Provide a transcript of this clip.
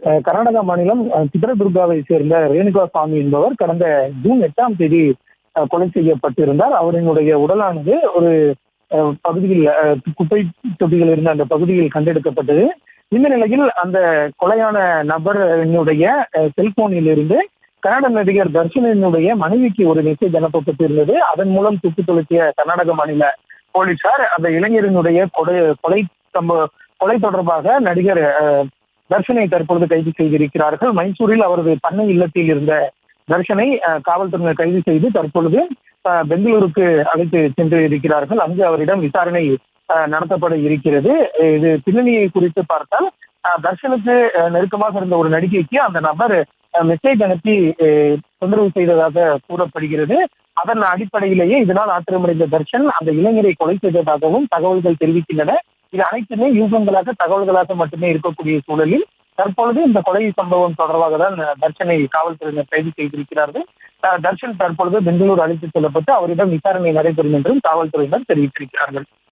கர்நாடக கர்நாடகா மாநிலம் சித்ரதுர்காவை சேர்ந்த ரேணுகா சுவாமி என்பவர் கடந்த ஜூன் எட்டாம் தேதி கொலை செய்யப்பட்டிருந்தார். அவரினுடைய உடலானது ஒரு பகுதியில் குப்பை தொட்டிகள் இருந்த அந்த பகுதியில் கண்டெடுக்கப்பட்டது. இந்த நிலையில் அந்த கொலையான நபரினுடைய செல்போனில் இருந்து கன்னட நடிகர் தர்ஷனினுடைய மனைவிக்கு ஒரு மெசேஜ் அனுப்பப்பட்டிருந்தது. அதன் மூலம் துப்பு துளக்கிய கர்நாடக மாநில போலீசார் அந்த இளைஞரினுடைய கொலை கொலை சம்ப கொலை தொடர்பாக நடிகர் தர்ஷனை தற்பொழுது கைது செய்திருக்கிறார்கள். மைசூரில் அவரது பண்ணை இல்லத்தில் இருந்த தர்ஷனை காவல்துறையினர் கைது செய்து தற்பொழுது பெங்களூருக்கு அழைத்து சென்று இருக்கிறார்கள். அங்கு அவரிடம் விசாரணை நடத்தப்பட இருக்கிறது. இது பின்னணியை குறித்து பார்த்தால் தர்ஷனுக்கு நெருக்கமாக இருந்த ஒரு நடிகைக்கு அந்த நபர் மெசேஜ் அனுப்பி தொந்தரவு செய்ததாக கூறப்படுகிறது. அதன் அடிப்படையிலேயே இதனால் ஆத்திரமடைந்த தர்ஷன் அந்த இளைஞரை கொலை செய்ததாகவும் தகவல்கள் தெரிவிக்கின்றன. இது அனைத்துமே யூகங்களாக தகவல்களாக மட்டுமே இருக்கக்கூடிய சூழலில் தற்பொழுது இந்த கொலை சம்பவம் தொடர்பாக தான் தர்ஷனை காவல்துறையினர் கைது செய்திருக்கிறார்கள். தர்ஷன் தற்பொழுது பெங்களூர் அழைத்துச் செல்லப்பட்டு அவரிடம் விசாரணை நடைபெறும் என்றும் காவல்துறையினர் தெரிவித்திருக்கிறார்கள்.